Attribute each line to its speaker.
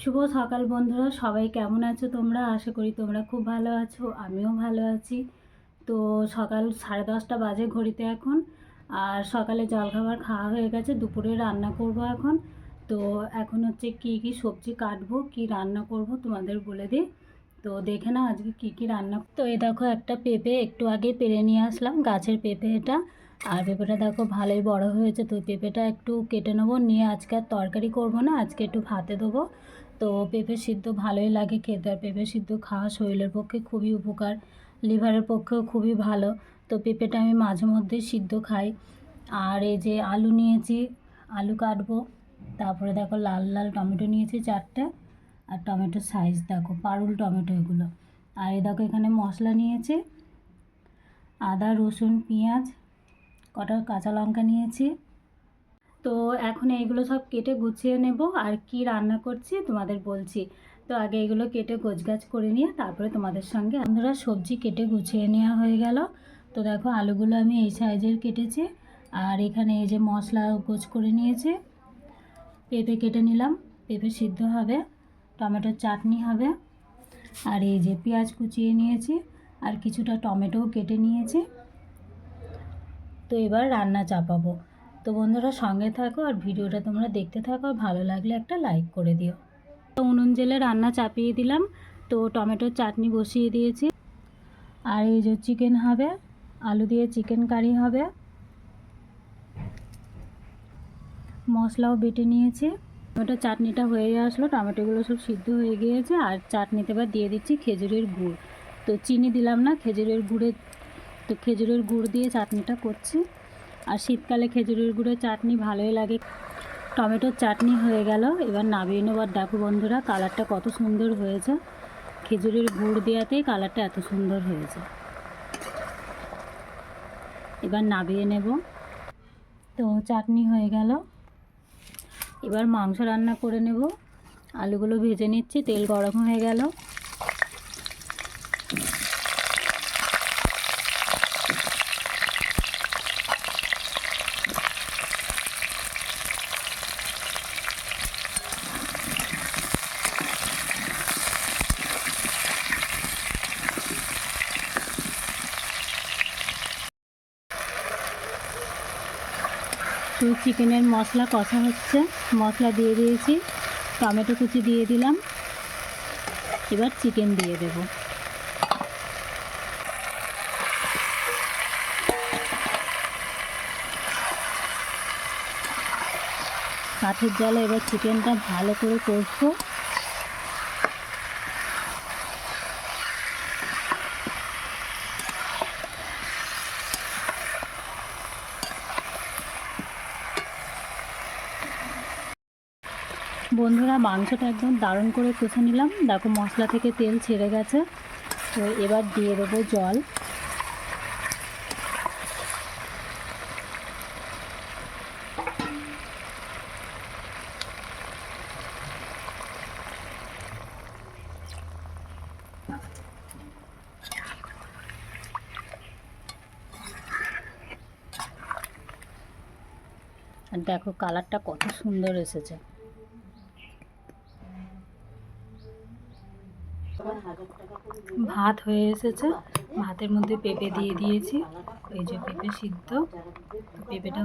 Speaker 1: শুভ সকাল বন্ধুরা, সবাই কেমন আছো তোমরা? আশা করি তোমরা খুব ভালো আছো, আমিও ভালো আছি। তো সকাল সাড়ে দশটা বাজে ঘড়িতে এখন, আর সকালে জলখাবার খাওয়া হয়ে গেছে, দুপুরে রান্না করব এখন। তো এখন হচ্ছে কি কি সবজি কাটবো, কি রান্না করব তোমাদের বলে দিই। তো দেখে নাও আজকে কি কি রান্না তো এ দেখো একটা পেঁপে একটু আগে পেরে নিয়ে আসলাম, গাছের পেঁপে এটা। আর পেঁপেটা দেখো ভালোই বড় হয়েছে, তো পেঁপেটা একটু কেটে নেব। নিয়ে আজকে আর তরকারি করব না, আজকে একটু ভাতে দেবো। তো পেঁপে সিদ্ধ ভালোই লাগে খেতে, আর পেঁপে সিদ্ধ খাওয়া শরীরের পক্ষে খুবই উপকার, লিভারের পক্ষেও খুবই ভালো। তো পেঁপেটা আমি মাঝে মধ্যে সিদ্ধ খাই। আর এই যে আলু নিয়েছি, আলু কাটবো। তারপরে দেখো লাল লাল টমেটো নিয়েছি চারটে। আর টমেটোর সাইজ দেখো, পারুল টমেটো এগুলো। আর এই দেখো এখানে মশলা নিয়েছি, আদা, রসুন, পেঁয়াজ কটা কাঁচা লঙ্কা নিয়েছি। তো এখন এইগুলো সব কেটে গুছিয়ে নেব আর কি রান্না করছি তোমাদের বলছি। তো আগে এগুলো কেটে গোছগাছ করে নিয়ে তারপরে তোমাদের সঙ্গে আমরা সবজি কেটে গুছিয়ে নেওয়া হয়ে গেল। তো দেখো আলুগুলো আমি এই সাইজের কেটেছি আর এখানে এই যে মশলা গোছ করে নিয়েছি। পেঁপে কেটে নিলাম, পেঁপে সিদ্ধ হবে, টমেটোর চাটনি হবে আর এই যে পেঁয়াজ কুচিয়ে নিয়েছি আর কিছুটা টমেটোও কেটে নিয়েছি। তো এবার রান্না চাপাবো। তো বন্ধুরা সঙ্গে থাকো আর ভিডিওটা তোমরা দেখতে থাকো আর ভালো লাগলে একটা লাইক করে দিও। তো উনুন জেলে রান্না চাপিয়ে দিলাম। তো টমেটোর চাটনি বসিয়ে দিয়েছি। আর এই যে চিকেন হবে, আলু দিয়ে চিকেন কারি হবে। মশলাও বেটে নিয়েছি। টমেটো চাটনিটা হয়ে আসলো, টমেটোগুলো সব সিদ্ধ হয়ে গিয়েছে। আর চাটনিতে এবার দিয়ে দিচ্ছি খেজুরের গুড়। তো চিনি দিলাম না, খেজুরের গুড়ের তো খেজুরের গুড় দিয়ে চাটনিটা করছি। আর শীতকালে খেজুরের গুড়ের চাটনি ভালোই লাগে। টমেটোর চাটনি হয়ে গেল। এবার নামিয়ে নেবার দেখো বন্ধুরা, কালারটা কত সুন্দর হয়েছে। খেজুরের গুড় দেওয়াতেই কালারটা এত সুন্দর হয়েছে। এবার নামিয়ে নেব। তো চাটনি হয়ে গেল। এবার মাংস রান্না করে নেব। আলুগুলো ভেজে নিচ্ছি। তেল গরম হয়ে গেল। তো চিকেনের মশলা কষা হচ্ছে। মশলা দিয়ে দিয়েছি। টমেটো কুচি দিয়ে দিলাম। এবার চিকেন দিয়ে দেব। কাঠের জলে এবার চিকেনটা ভালো করে কষবো। বন্ধুরা, মাংসটা একদম দারুণ করে কষে নিলাম। দেখো, মশলা থেকে তেল ছেড়ে গেছে। তো এবার দিয়ে দেবো জল। আর দেখো, কালারটা কত সুন্দর এসেছে। ভাত হয়ে এসেছে। ভাতের মধ্যে পেঁপে দিয়ে দিয়েছি। এই যে পেঁপে সিদ্ধ। পেঁপেটা